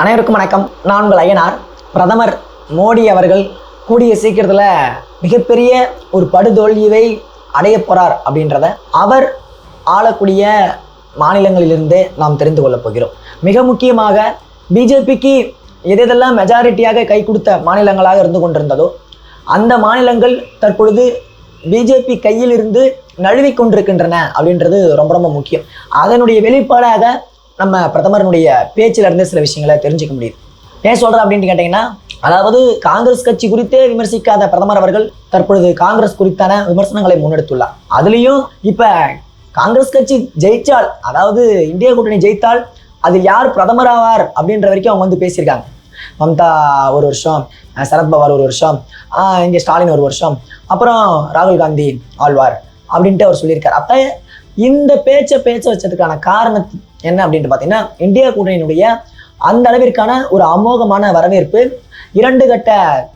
அனைவருக்கும் வணக்கம். நான் உங்கள் ஐயனார். பிரதமர் மோடி அவர்கள் கூடிய சீக்கிரத்தில் மிகப்பெரிய ஒரு படுதோல்வியை அடைய போகிறார் அப்படின்றத அவர் ஆளக்கூடிய மாநிலங்களிலிருந்தே நாம் தெரிந்து கொள்ளப் போகிறோம். மிக முக்கியமாக பிஜேபிக்கு எதெல்லாம் மெஜாரிட்டியாக கை கொடுத்த மாநிலங்களாக இருந்து கொண்டிருந்ததோ அந்த மாநிலங்கள் தற்பொழுது பிஜேபி கையில் இருந்து நழுவி கொண்டிருக்கின்றன அப்படின்றது ரொம்ப ரொம்ப முக்கியம். அதனுடைய வெளிப்பாடாக நம்ம பிரதமரனுடைய பேச்சிலிருந்து சில விஷயங்களை தெரிஞ்சுக்க முடியுது. ஏன் சொல்கிறேன் அப்படின்னு கேட்டிங்கன்னா அதாவது காங்கிரஸ் கட்சி குறித்தே விமர்சிக்காத பிரதமர் அவர்கள் தற்பொழுது காங்கிரஸ் குறித்தான விமர்சனங்களை முன்னெடுத்துள்ளார். அதுலேயும் இப்போ காங்கிரஸ் கட்சி ஜெயித்தால் அதாவது இந்திய கூட்டணி ஜெயித்தால் அதில் யார் பிரதமர் ஆவார் அப்படின்ற வரைக்கும் அவங்க வந்து பேசியிருக்காங்க. மம்தா ஒரு வருஷம் சரத்பவார் ஒரு வருஷம் இங்கே ஸ்டாலின் ஒரு வருஷம் அப்புறம் ராகுல் காந்தி ஆழ்வார் அப்படின்ட்டு அவர் சொல்லியிருக்கார். அப்போ இந்த பேச்சை பேச்ச வச்சதுக்கான காரணம் என்ன அப்படின்ட்டு பார்த்தீங்கன்னா இந்தியா கூட்டணியினுடைய அந்த அளவிற்கான ஒரு அமோகமான வரவேற்பு இரண்டு கட்ட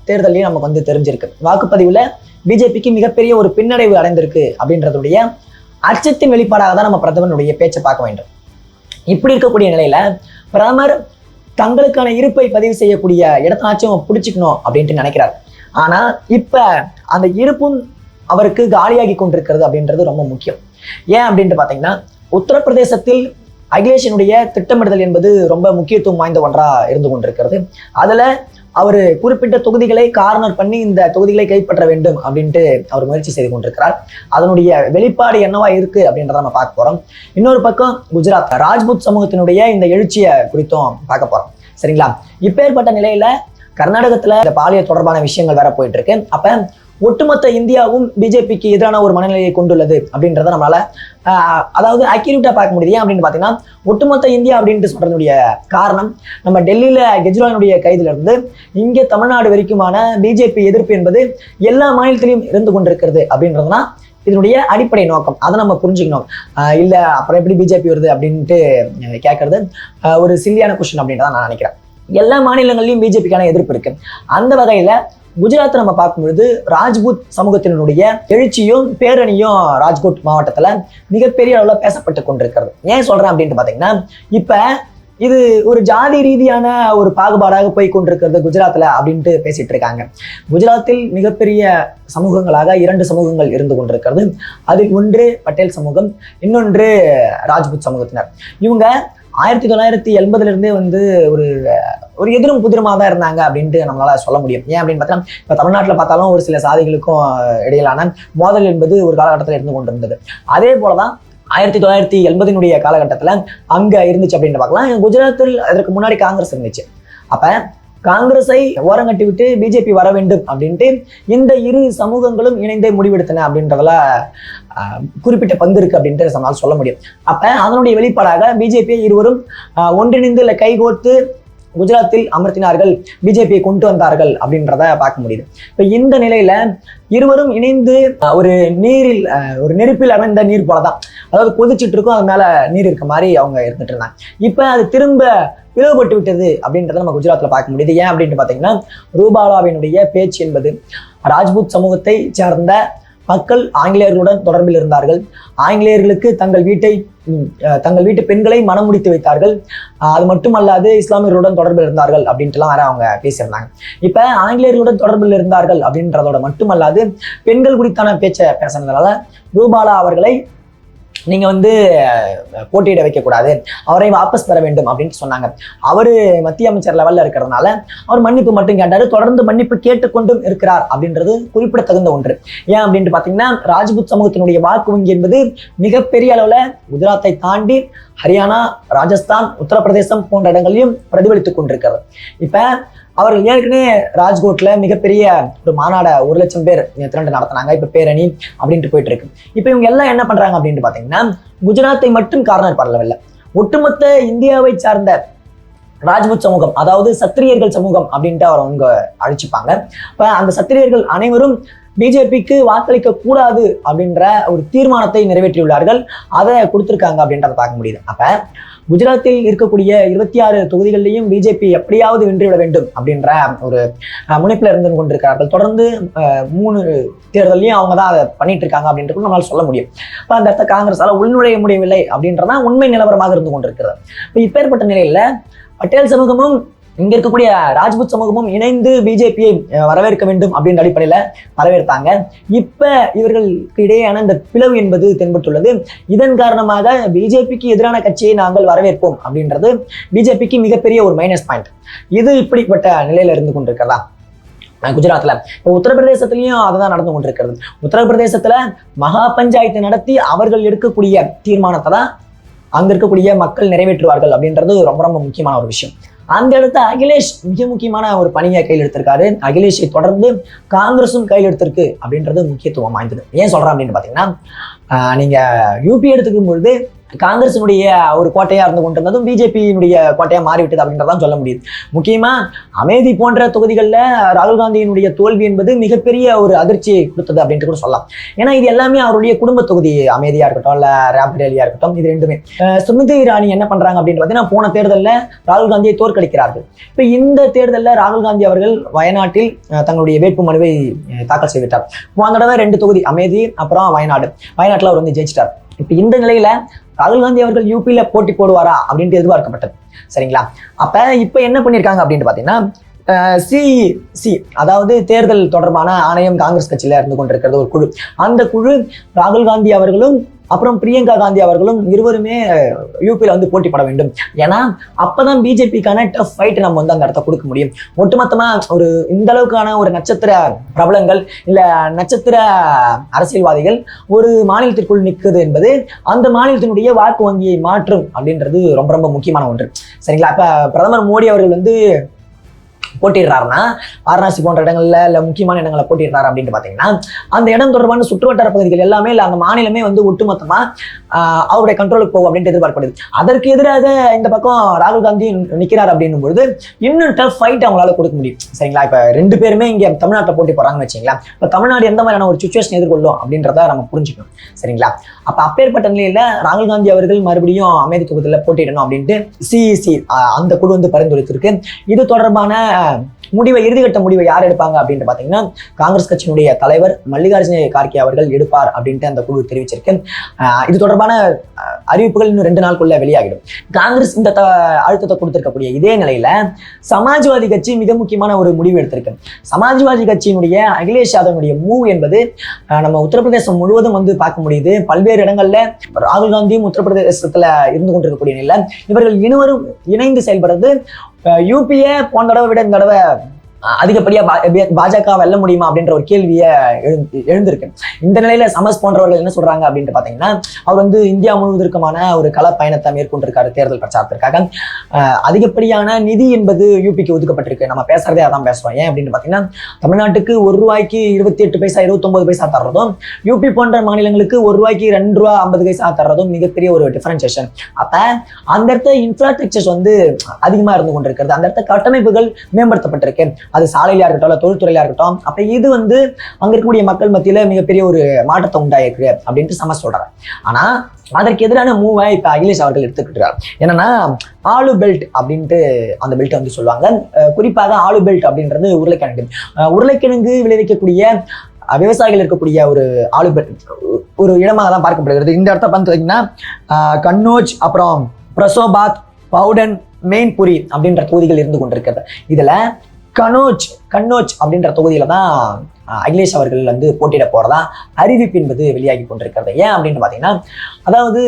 தேர்தலையும் நமக்கு வந்து தெரிஞ்சிருக்கு. வாக்குப்பதிவில் பிஜேபிக்கு மிகப்பெரிய ஒரு பின்னடைவு அடைந்திருக்கு அப்படின்றதுடைய அச்சத்தின் வெளிப்பாடாக தான் நம்ம பிரதமருடைய பேச்சை பார்க்க வேண்டும். இப்படி இருக்கக்கூடிய நிலையில பிரதமர் தங்களுக்கான இருப்பை பதிவு செய்யக்கூடிய இடத்தாச்சும் பிடிச்சிக்கணும் அப்படின்ட்டு நினைக்கிறார். ஆனால் இப்போ அந்த இருப்பும் அவருக்கு காலியாகி கொண்டிருக்கிறது அப்படின்றது ரொம்ப முக்கியம். ஏன் அப்படின்ட்டு பார்த்தீங்கன்னா உத்தரப்பிரதேசத்தில் அகிலேஷனுடைய திட்டமிடுதல் என்பது ரொம்ப முக்கியத்துவம் வாய்ந்த ஒன்றா இருந்து கொண்டிருக்கிறது. அதுல அவர் குறிப்பிட்ட தொகுதிகளை கார்னர் பண்ணி இந்த தொகுதிகளை கைப்பற்ற வேண்டும் அப்படின்ட்டு அவர் முயற்சி செய்து கொண்டிருக்கிறார். அதனுடைய வெளிப்பாடு என்னவா இருக்கு அப்படின்றத நம்ம பார்க்க போறோம். இன்னொரு பக்கம் குஜராத் ராஜ்புத் சமூகத்தினுடைய இந்த எழுச்சியை குறித்தும் பார்க்க போறோம். சரிங்களா? இப்பேற்பட்ட நிலையில கர்நாடகத்துல இந்த பாலியல் தொடர்பான விஷயங்கள் வேற போயிட்டு இருக்கு. அப்ப ஒட்டுமொத்த இந்தியாவும் பிஜேபிக்கு எதிரான ஒரு மனநிலையை கொண்டுள்ளது அப்படின்றத நம்மளால அதாவது அக்யூரேட்டா பார்க்க முடியுது. ஏன் அப்படின்னு பாத்தீங்கன்னா ஒட்டுமொத்த இந்தியா அப்படின்ட்டு சொல்றதுடைய காரணம் நம்ம டெல்லியில கெஜ்ரிவாலினுடைய கைதுல இருந்து இங்க தமிழ்நாடு வரைக்குமான பிஜேபி எதிர்ப்பு என்பது எல்லா மாநிலத்திலையும் இருந்து கொண்டிருக்கிறது அப்படின்றதுனா இதனுடைய அடிப்படை நோக்கம். அதை நம்ம புரிஞ்சுக்கணும். இல்லை அப்புறம் எப்படி பிஜேபி வருது அப்படின்ட்டு கேட்கறது ஒரு சில்லியான கொஷின் அப்படின்றத நான் நினைக்கிறேன். எல்லா மாநிலங்களிலும் பிஜேபிக்கான எதிர்ப்பு இருக்கு. அந்த வகையில குஜராத் நம்ம பார்க்கும்பொழுது ராஜ்புத் சமூகத்தினுடைய எழுச்சியும் பேரணியும் ராஜ்கோட் மாவட்டத்தில் மிகப்பெரிய அளவில் பேசப்பட்டு கொண்டிருக்கிறது. ஏன் சொல்றேன் அப்படின்ட்டு பார்த்தீங்கன்னா இப்போ இது ஒரு ஜாதி ரீதியான ஒரு பாகுபாடாக போய் கொண்டிருக்கிறது குஜராத்தில் அப்படின்ட்டு பேசிட்டு இருக்காங்க. குஜராத்தில் மிகப்பெரிய சமூகங்களாக இரண்டு சமூகங்கள் இருந்து கொண்டிருக்கிறது. அதில் ஒன்று பட்டேல் சமூகம் இன்னொன்று ராஜ்புத் சமூகத்தினர். இவங்க ஆயிரத்தி தொள்ளாயிரத்தி எண்பதுலேருந்தே வந்து ஒரு ஒரு எதிரும் புதிரமாக தான் இருந்தாங்க அப்படின்ட்டு நம்மளால சொல்ல முடியும். ஏன் அப்படின்னு பார்த்தா இப்போ தமிழ்நாட்டில் பார்த்தாலும் ஒரு சில சாதிகளுக்கும் இடையிலான மோதல் என்பது ஒரு காலகட்டத்தில் இருந்து கொண்டிருந்தது. அதே போலதான் ஆயிரத்தி தொள்ளாயிரத்தி எண்பதினுடைய காலகட்டத்தில் அங்க இருந்துச்சு அப்படின்னு பார்க்கலாம். குஜராத்தில் அதற்கு முன்னாடி காங்கிரஸ் இருந்துச்சு. அப்ப காங்கிரஸை ஓரங்கட்டி விட்டு பிஜேபி வர வேண்டும் அப்படின்ட்டு இந்த இரு சமூகங்களும் இணைந்தே முடிவெடுத்தன அப்படின்றதுல ஆஹ், குறிப்பிட்ட பங்கு இருக்கு அப்படின்ட்டு நம்மளால சொல்ல முடியும். அப்ப அதனுடைய வெளிப்பாடாக பிஜேபி இருவரும் ஒன்றிணைந்து இல்லை கைகோர்த்து குஜராத்தில் அமர்த்தினார்கள் பிஜேபியை கொண்டு வந்தார்கள் அப்படின்றத பார்க்க முடியுது. இப்போ இந்த நிலையில இருவரும் இணைந்து ஒரு நீரில் ஒரு நெருப்பில் அமைந்த நீர் போலதான். அதாவது கொதிச்சுட்டு இருக்கும் அது மேல நீர் இருக்க மாதிரி அவங்க இருந்துட்டு இருந்தாங்க. இப்ப அது திரும்ப பிளவுபட்டு விட்டது அப்படின்றத நம்ம குஜராத்தில் பார்க்க முடியுது. ஏன் அப்படின்ட்டு பார்த்தீங்கன்னா ரூபாலாவினுடைய பேச்சு என்பது ராஜ்புத் சமூகத்தை சார்ந்த மக்கள் ஆங்கிலேயர்களுடன் தொடர்பில் இருந்தார்கள். ஆங்கிலேயர்களுக்கு தங்கள் வீட்டை தங்கள் வீட்டு பெண்களை மனம் முடித்து வைத்தார்கள். அது மட்டுமல்லாது இஸ்லாமியர்களுடன் தொடர்பில் இருந்தார்கள் அப்படின்ட்டுலாம் வேற அவங்க பேசியிருந்தாங்க. இப்ப ஆங்கிலேயர்களுடன் தொடர்பில் இருந்தார்கள் அப்படின்றதோட மட்டுமல்லாது பெண்கள் குறித்தான பேச்சை பேசுனதுனால ரூபாலா அவர்களை நீங்கள் வந்து போட்டியிட வைக்கக்கூடாது. அவரை வாபஸ் பெற வேண்டும் அப்படின்னு சொன்னாங்க. அவரு மத்திய அமைச்சர் லெவலில் இருக்கிறதுனால அவர் மன்னிப்பு மட்டும் கேட்டார். தொடர்ந்து மன்னிப்பு கேட்டுக்கொண்டும் இருக்கிறார் அப்படின்றது குறிப்பிடத்தகுந்த ஒன்று. ஏன் அப்படின்ட்டு பார்த்தீங்கன்னா ராஜ்புத் சமூகத்தினுடைய வாக்கு வங்கி என்பது மிகப்பெரிய அளவில் குஜராத்தை தாண்டி ஹரியானா ராஜஸ்தான் உத்தரப்பிரதேசம் போன்ற இடங்களையும் பிரதிபலித்துக் கொண்டிருக்கிறது. இப்ப அவர்கள் ஏற்கனவே ராஜ்கோட்ல மிகப்பெரிய ஒரு மாநாட ஒரு லட்சம் பேர் திரண்டு நடத்தினாங்க. இப்ப பேரணி அப்படின்ட்டு போயிட்டு இருக்கு இப்ப இவங்க எல்லாம் என்ன பண்றாங்க அப்படின்ட்டு பாத்தீங்கன்னா குஜராத்தை மட்டும் கார்னர் பண்ணவில்லை ஒட்டுமொத்த இந்தியாவை சார்ந்த ராஜ்புத் சமூகம் அதாவது சத்திரியர்கள் சமூகம் அப்படின்ட்டு அவர் அவங்க அழைச்சிப்பாங்க. இப்ப அந்த சத்திரியர்கள் அனைவரும் பிஜேபிக்கு வாக்களிக்க கூடாது அப்படின்ற ஒரு தீர்மானத்தை நிறைவேற்றியுள்ளார்கள். அதை கொடுத்திருக்காங்க அப்படின்றத பார்க்க முடியுது. அப்ப குஜராத்தில் இருக்கக்கூடிய இருபத்தி ஆறு தொகுதிகளிலையும் பிஜேபி எப்படியாவது வென்றுவிட வேண்டும் அப்படின்ற ஒரு முனைப்பில் இருந்து கொண்டிருக்கிறார்கள். தொடர்ந்து அஹ், மூணு தேர்தலையும் அவங்க தான் அதை பண்ணிட்டு இருக்காங்க அப்படின்றது நம்மளால சொல்ல முடியும். இப்போ அந்த இடத்த காங்கிரஸால உள்நுழைய முடியவில்லை அப்படின்றதான் உண்மை நிலவரமாக இருந்து கொண்டிருக்கிறது. இப்போ இப்பேற்பட்ட நிலையில பட்டேல் சமூகமும் இங்க இருக்கக்கூடிய ராஜ்புத் சமூகமும் இணைந்து பிஜேபியை வரவேற்க வேண்டும் அப்படின்ற அடிப்படையில வரவேற்பாங்க. இப்ப இவர்களுக்கு இடையேயான இந்த பிளவு என்பது தென்பட்டுள்ளது. இதன் காரணமாக பிஜேபிக்கு எதிரான கட்சியை நாங்கள் வரவேற்போம் அப்படின்றது பிஜேபிக்கு மிகப்பெரிய ஒரு மைனஸ் பாயிண்ட் இது இப்படிப்பட்ட நிலையில இருந்து கொண்டிருக்கிறதா? அஹ் குஜராத்ல. இப்போ உத்தரப்பிரதேசத்திலையும் அதுதான் நடந்து கொண்டிருக்கிறது. உத்தரப்பிரதேசத்துல மகா பஞ்சாயத்து நடத்தி அவர்கள் எடுக்கக்கூடிய தீர்மானத்தை தான் அங்க இருக்கக்கூடிய மக்கள் நிறைவேற்றுவார்கள் அப்படின்றது ரொம்ப ரொம்ப முக்கியமான ஒரு விஷயம். அந்த இடத்த அகிலேஷ் மிக முக்கியமான ஒரு பணியை கையில் எடுத்திருக்காரு அகிலேஷை தொடர்ந்து காங்கிரஸும் கையில் எடுத்திருக்கு அப்படின்றது முக்கியத்துவம் வாய்ந்தது. ஏன் சொல்றேன் அப்படின்னு பாத்தீங்கன்னா ஆஹ் நீங்க யூபி எடுத்துக்கும் பொழுது காங்கிரசினுடைய ஒரு கோட்டையாக இருந்து கொண்டிருந்ததும் பிஜேபியினுடைய கோட்டையாக மாறிவிட்டது அப்படின்றதான் சொல்ல முடியுது. முக்கியமா அமேதி போன்ற தொகுதிகளில் ராகுல் காந்தியினுடைய தோல்வி என்பது மிகப்பெரிய ஒரு அதிர்ச்சியை கொடுத்தது அப்படின்ட்டு கூட சொல்லலாம். ஏன்னா இது எல்லாமே அவருடைய குடும்ப தொகுதி அமேதியாக இருக்கட்டும் இல்ல ரேப்ரேலியாக இருக்கட்டும் இது ரெண்டுமே. சுமிதி ராணி என்ன பண்றாங்க அப்படின்னு பார்த்தீங்கன்னா போன தேர்தலில் ராகுல் காந்தியை தோற்கடிக்கிறார்கள். இப்போ இந்த தேர்தலில் ராகுல் காந்தி அவர்கள் வயநாட்டில் தங்களுடைய வேட்பு மனுவை தாக்கல் செய்துவிட்டார். போன தடவை ரெண்டு தொகுதி அமேதி அப்புறம் வயநாடு. வயநாட்டில் அவர் வந்து ஜெயிச்சிட்டார். இப்போ இந்த நிலையில ராகுல் காந்தி அவர்கள் யூபியில போட்டி போடுவாரா அப்படின்ட்டு எதிர்பார்க்கப்பட்டது. சரிங்களா? அப்ப இப்ப என்ன பண்ணிருக்காங்க அப்படின்னு பாத்தீங்கன்னா சி சி அதாவது தேர்தல் தொடர்பான ஆணையம் காங்கிரஸ் கட்சியில இருந்து கொண்டிருக்கிறது ஒரு குழு. அந்த குழு ராகுல் காந்தி அவர்களும் அப்புறம் பிரியங்கா காந்தி அவர்களும் இருவருமே யூபியில் வந்து போட்டி வேண்டும். ஏன்னா அப்பதான் பிஜேபிக்கான டஃப் ஃபைட் நம்ம வந்து அந்த இடத்த கொடுக்க முடியும். ஒட்டுமொத்தமா ஒரு இந்த அளவுக்கான ஒரு நட்சத்திர பிரபலங்கள் இல்ல நட்சத்திர அரசியல்வாதிகள் ஒரு மாநிலத்திற்குள் நிற்குது என்பது அந்த மாநிலத்தினுடைய வாக்கு வங்கியை மாற்றும் அப்படின்றது ரொம்ப ரொம்ப முக்கியமான ஒன்று. சரிங்களா? அப்ப பிரதமர் மோடி அவர்கள் வந்து போட்டிடுறாருன்னா வாரணாசி போன்ற இடங்கள்ல இல்ல முக்கியமான இடங்களை போட்டிடுறாரு அப்படின்னு பாத்தீங்கன்னா அந்த இடம் தொடர்பான சுற்றுவட்டார பகுதிகள் எல்லாமே இல்ல அந்த மாநிலமே வந்து ஒட்டுமொத்தமா அவருடைய கண்ட்ரோலுக்கு போகும் அப்படின்ட்டு எதிர்பார்க்கப்படுது. அதற்கு எதிராக இந்த பக்கம் ராகுல் காந்தி நிக்கிறார் அப்படின்னும் பொழுது இன்னும் டஃப் ஃபைட் அவங்களால கொடுக்க முடியும். சரிங்களா? இப்ப ரெண்டு பேருமே இங்க தமிழ்நாட்டில் போட்டி போறாங்கன்னு வச்சிங்களா இப்போ தமிழ்நாடு எந்த மாதிரியான ஒரு சுச்சுவேஷன் எதிர்கொள்ளும் அப்படின்றத நம்ம புரிஞ்சுக்கணும். சரிங்களா? அப்ப அப்பேற்பட்ட நிலையில ராகுல் காந்தி அவர்கள் மறுபடியும் அமைதி தொகுதியில் போட்டியிடணும் அப்படின்ட்டு சிஇசி அந்த குழு வந்து பரிந்துரைத்திருக்கு. இது தொடர்பான முடிவை இறுதிக்கட்ட முடிவை யார் எடுப்பாங்க அப்படின்ட்டு பார்த்தீங்கன்னா காங்கிரஸ் கட்சியினுடைய தலைவர் மல்லிகார்ஜுன கார்கே அவர்கள் எடுப்பார் அப்படின்ட்டு அந்த குழு தெரிவிச்சிருக்கு. இது தொடர்பாக தொடர்பான அறிவிப்புகள் இன்னும் ரெண்டு நாளுக்குள்ள வெளியாகிடும். காங்கிரஸ் இந்த த- அழுத்தத்தை கொடுத்திருக்கக்கூடிய இதே நிலையில சமாஜ்வாதி கட்சி மிக முக்கியமான ஒரு முடிவு எடுத்திருக்கு. சமாஜ்வாதி கட்சியினுடைய அகிலேஷ் யாதவனுடைய மூவ் என்பது நம்ம உத்தரப்பிரதேசம் முழுவதும் வந்து பார்க்க முடியுது. பல்வேறு இடங்கள்ல ராகுல் காந்தியும் உத்தரப்பிரதேசத்துல இருந்து கொண்டிருக்கக்கூடிய நிலை இவர்கள் இருவரும் இணைந்து செயல்படுறது யூபிஏ போன தடவை விட இந்த தடவை அதிகப்படியா பா- பாஜக வெல்ல முடியுமா அப்படின்ற ஒரு கேள்வியை எழுந்து எழுந்திருக்கு. இந்த நிலையில சமஸ் போன்றவர்கள் என்ன சொல்றாங்க அப்படின்ட்டு பாத்தீங்கன்னா அவர் வந்து இந்தியா முழுவதற்குமான ஒரு கள பயணத்தை மேற்கொண்டிருக்காரு தேர்தல் பிரச்சாரத்திற்காக. அஹ், அதிகப்படியான நிதி என்பது யூபிக்கு ஒதுக்கப்பட்டிருக்கு. நம்ம பேசுறதே அதான் பேசுறோம். ஏன் அப்படின்னு பாத்தீங்கன்னா தமிழ்நாட்டுக்கு ஒரு ரூபாய்க்கு இருபத்தி எட்டு பைசா இருபத்தொன்பது பைசா தர்றதும் யூபி போன்ற மாநிலங்களுக்கு ஒரு ரூபாய்க்கு ரெண்டு ரூபா ஐம்பது பைசா தர்றதும் மிகப்பெரிய ஒரு டிஃபரன்சியேஷன் அப்ப அந்த இடத்த இன்ஃப்ராஸ்ட்ரக்சர்ஸ் வந்து அதிகமா இருந்து கொண்டிருக்கிறது. அந்த இடத்த கட்டமைப்புகள் மேம்படுத்தப்பட்டிருக்கு. அது சாலையிலா இருக்கட்டும் இல்லை தொழில்துறையில இருக்கட்டும் அப்ப இது வந்து அங்க இருக்கக்கூடிய மக்கள் மத்தியில மிகப்பெரிய ஒரு மாற்றத்தை உண்டாயிருக்கு அப்படின்ட்டு சம சொல்றாங்க. ஆனா அதற்கு எதிரான மூவை இப்போ அகிலேஷ் அவர்கள் எடுத்துக்கிட்டார். என்னன்னா ஆலு பெல்ட் அப்படின்ட்டு அந்த பெல்ட்டை வந்து சொல்லுவாங்க. குறிப்பாக ஆலு பெல்ட் அப்படின்றது உருளைக்கிழங்கு. உருளைக்கிழங்கு விளைவிக்கக்கூடிய விவசாயிகள் இருக்கக்கூடிய ஒரு ஆலு பெல்ட் ஒரு இடமாக தான் பார்க்கப்படுகிறது. இந்த இடத்த பார்த்தீங்கன்னா கண்ணோஜ் கன்னோஜ் அப்புறம் பிரசோபாத் பவுடன் மெயின்புரி அப்படின்ற தொகுதிகள் இருந்து கொண்டிருக்கிறது. இதில் கனோஜ் கன்னோஜ் அப்படின்ற தொகுதியில தான் அகிலேஷ் அவர்கள் வந்து போட்டியிட போறதா அறிவிப்பு என்பது வெளியாகி கொண்டிருக்கிறது. ஏன் அப்படின்னு பாத்தீங்கன்னா அதாவது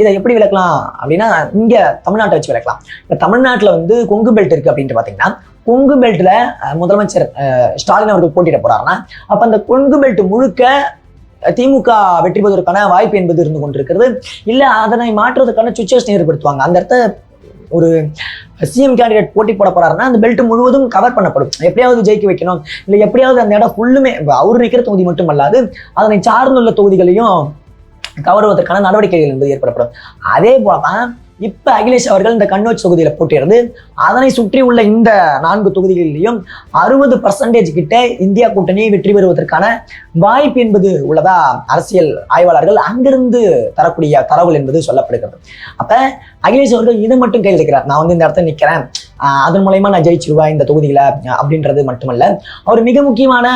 இதை எப்படி விளக்கலாம் அப்படின்னா இங்க தமிழ்நாட்டை வச்சு விளக்கலாம். இப்போ தமிழ்நாட்டுல வந்து கொங்கு பெல்ட் இருக்கு அப்படின்ட்டு பாத்தீங்கன்னா கொங்கு பெல்ட்ல முதலமைச்சர் ஸ்டாலின் அவர்கள் போட்டியிட போறாருன்னா அப்ப அந்த கொங்கு பெல்ட் முழுக்க திமுக வெற்றி பெறுவதற்கான வாய்ப்பு என்பது இருந்து கொண்டிருக்கிறது. இல்ல அதனை மாற்றுவதற்கான சுச்சுவேஷன் ஏற்படுத்துவாங்க. அந்த இடத்த ஒரு சிஎம் கேண்டிடேட் போட்டி போட போறாருன்னா அந்த பெல்ட் முழுவதும் கவர் பண்ணப்படும். எப்படியாவது ஜெயிக்க வைக்கணும். இல்லை எப்படியாவது அந்த இடம் ஃபுல்லுமே அவர் நிற்கிற தொகுதி மட்டும் அல்லாது அதனை சார்ந்துள்ள தொகுதிகளையும் கவருவதற்கான நடவடிக்கைகள் என்பது ஏற்படப்படும். அதே போலதான் இப்ப அகிலேஷ் அவர்கள் இந்த கண்ணோச்சி தொகுதியில போட்டியிருந்து அதனை சுற்றி உள்ள இந்த நான்கு தொகுதிகளிலையும் அறுபது பர்சன்டேஜ் கிட்ட இந்தியா கூட்டணி வெற்றி பெறுவதற்கான வாய்ப்பு என்பது உள்ளதா அரசியல் ஆய்வாளர்கள் அங்கிருந்து தரக்கூடிய தரவுகள் என்பது சொல்லப்படுகிறது. அப்ப அகிலேஷ் அவர்கள் இதை மட்டும் கையில் இருக்கிறார் நான் வந்து இந்த இடத்துல நிக்கிறேன். அதன் மூலயமா நான் ஜெயிச்சிருவேன் இந்த தொகுதியில் அஹ் அப்படின்றது மட்டுமல்ல அவர் மிக முக்கியமான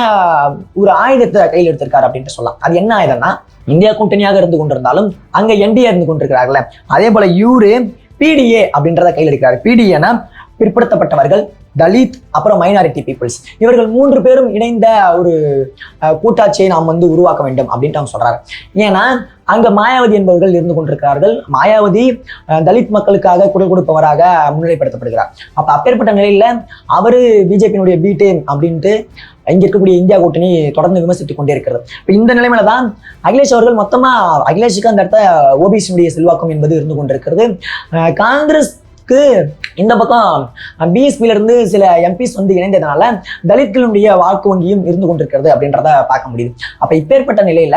ஒரு ஆயுதத்தை கையில் எடுத்திருக்காரு அப்படின்ட்டு சொல்லலாம். அது என்ன ஆயுதம்னா இந்தியா கூட்டணியாக இருந்து கொண்டிருந்தாலும் அங்க என்டிஏ இருந்து கொண்டிருக்கிறார்களே. அதே போல யூரு பிடிஏ அப்படின்றத கையில் எடுக்கிறாரு. பிடிஏனா பிற்படுத்தப்பட்டவர்கள் தலித் அப்புறம் மைனாரிட்டி பீப்புள்ஸ் இவர்கள் மூன்று பேரும் இணைந்த ஒரு கூட்டாட்சியை நாம் வந்து உருவாக்க வேண்டும் அப்படின்ட்டு அவங்க சொல்றாரு. ஏன்னா அங்க மாயாவதி என்பவர்கள் இருந்து கொண்டிருக்கிறார்கள். மாயாவதி தலித் மக்களுக்காக குரல் கொடுப்பவராக முன்னிலைப்படுத்தப்படுகிறார். அப்ப அப்பேற்பட்ட நிலையில அவரு பிஜேபியினுடைய பி டீம் அப்படின்ட்டு இங்க இருக்கக்கூடிய இந்தியா கூட்டணி தொடர்ந்து விமர்சித்துக் கொண்டே இருக்கிறது. இப்போ இந்த நிலைமையில தான் அகிலேஷ் அவர்கள் மொத்தமா அகிலேஷுக்கு அந்த இடத்த ஓபிசியினுடைய செல்வாக்கம் என்பது இருந்து கொண்டிருக்கிறது. காங்கிரஸ் அளவுக்கு இந்த பக்கம் பிஎஸ்பியிலிருந்து சில எம்பிஸ் வந்து இணைந்ததுனால தலித்களுடைய வாக்கு வங்கியும் இருந்து கொண்டிருக்கிறது அப்படின்றத பார்க்க முடியுது. அப்போ இப்பேற்பட்ட நிலையில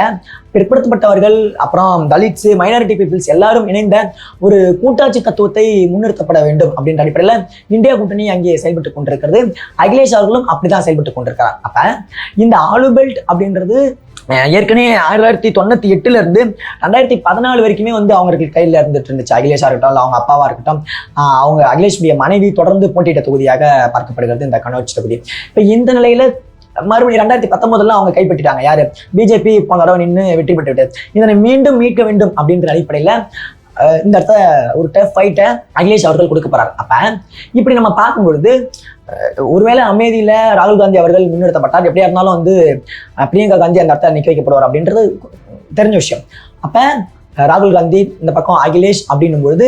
பிற்படுத்தப்பட்டவர்கள் அப்புறம் தலித்ஸ் மைனாரிட்டி பீப்புள்ஸ் எல்லாரும் இணைந்த ஒரு கூட்டாட்சி தத்துவத்தை முன்னிறுத்தப்பட வேண்டும் அப்படின்ற அடிப்படையில் இந்தியா கூட்டணி அங்கே செயல்பட்டு கொண்டிருக்கிறது. அகிலேஷ் அவர்களும் அப்படிதான் செயல்பட்டு கொண்டிருக்கிறார். அப்ப இந்த ஆலு பெல்ட் அப்படின்றது ஏற்கனவே ஆயிரத்தி தொள்ளாயிரத்தி தொண்ணூற்றி எட்டுல இருந்து ரெண்டாயிரத்தி பதினாலு வரைக்குமே வந்து அவங்களுக்கு கையில் இருந்துட்டு இருந்துச்சு. அகிலேஷா இருக்கட்டும் இல்லை அவங்க அப்பாவா இருக்கட்டும் அவங்க அகிலேஷுடைய மனைவி தொடர்ந்து போட்டியிட்ட தொகுதியாக பார்க்கப்படுகிறது இந்த கனோஜ் தொகுதி. இப்போ இந்த நிலையில மறுபடியும் ரெண்டாயிரத்தி பத்தொன்பதுல அவங்க கைப்பற்றிட்டாங்க. யாரு? பிஜேபி போன தடவை நின்று வெற்றி பெற்று விட்டது இதனை மீண்டும் மீட்க வேண்டும் அப்படின்ற அடிப்படையில இந்த இடத்த ஒரு டஃப் ஃபைட்டை அகிலேஷ் அவர்கள் கொடுக்க போறாரு. அப்ப இப்படி நம்ம பார்க்கும் பொழுது அஹ், ஒருவேளை அமைதியில ராகுல் காந்தி அவர்கள் முன்னெடுத்தப்பட்டார் எப்படியா இருந்தாலும் வந்து பிரியங்கா காந்தி அந்த இடத்த நிக்க வைக்கப்படுவார் அப்படின்றது தெரிஞ்ச விஷயம். அப்ப ராகுல் காந்தி இந்த பக்கம் அகிலேஷ் அப்படின்னும் பொழுது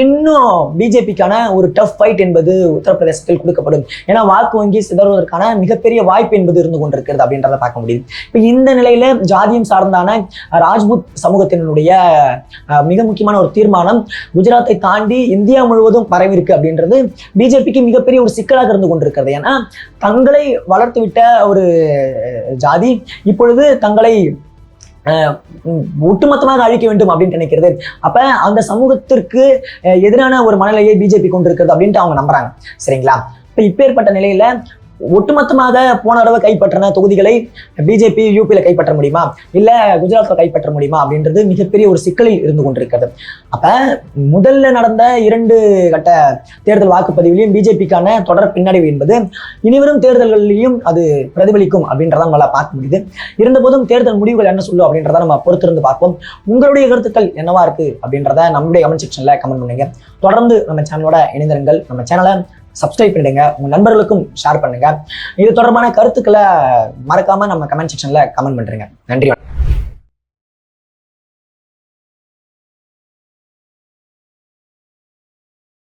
இன்னும் பிஜேபிக்கான ஒரு டஃப் ஃபைட் என்பது உத்தரப்பிரதேசத்தில் கொடுக்கப்படும். ஏன்னா வாக்கு வங்கி சிதறுவதற்கான மிகப்பெரிய வாய்ப்பு என்பது இருந்து கொண்டிருக்கிறது அப்படின்றத பார்க்க முடியுது. இப்போ இந்த நிலையில ஜாதியம் சார்ந்தான ராஜ்புத் சமூகத்தினுடைய அஹ், மிக முக்கியமான ஒரு தீர்மானம் குஜராத்தை தாண்டி இந்தியா முழுவதும் பரவி இருக்கு அப்படின்றது பிஜேபிக்கு மிகப்பெரிய ஒரு சிக்கலாக இருந்து கொண்டிருக்கிறது. ஏன்னா தங்களை வளர்த்துவிட்ட ஒரு ஜாதி இப்பொழுது தங்களை ஒட்டுமொத்தமாக அழிக்க வேண்டும் அப்படின்னு நினைக்கிறது. அப்ப அந்த சமூகத்திற்கு அஹ், எதிரான ஒரு மனநிலையை பிஜேபி கொண்டிருக்கிறது அப்படின்ட்டு அவங்க நம்புறாங்க. சரிங்களா? இப்ப இப்பேற்பட்ட நிலையில ஒட்டுமொத்தமாக போன தடவை கைப்பற்றின தொகுதிகளை பிஜேபி யூபியில் கைப்பற்ற முடியுமா? இல்லை குஜராத்தில் கைப்பற்ற முடியுமா? அப்படின்றது மிகப்பெரிய ஒரு சிக்கலில் இருந்து கொண்டிருக்கிறது. அப்போ முதல்ல நடந்த இரண்டு கட்ட தேர்தல் வாக்குப்பதிவிலையும் பிஜேபிக்கான தொடர் பின்னடைவு என்பது இனிவரும் தேர்தல்களிலையும் அது பிரதிபலிக்கும் அப்படின்றத நம்மளால் பார்க்க முடியுது. இருந்தபோதும் தேர்தல் முடிவுகள் என்ன சொல்லும் அப்படின்றத நம்ம பொறுத்திருந்து பார்ப்போம். உங்களுடைய கருத்துக்கள் என்னவா இருக்கு அப்படின்றத நம்முடைய கமெண்ட் செக்ஷனில் கமெண்ட் பண்ணுங்க. தொடர்ந்து நம்ம சேனலோட இணைந்திருங்கள். நம்ம சேனலை சப்ஸ்கிரைப் பண்ணிடுங்க. உங்கள் நண்பர்களுக்கும் ஷேர் பண்ணுங்க. இது தொடர்பான கருத்துக்களை மறக்காம நம்ம கமெண்ட் செக்ஷன்ல கமெண்ட் பண்ணுறேங்க நன்றி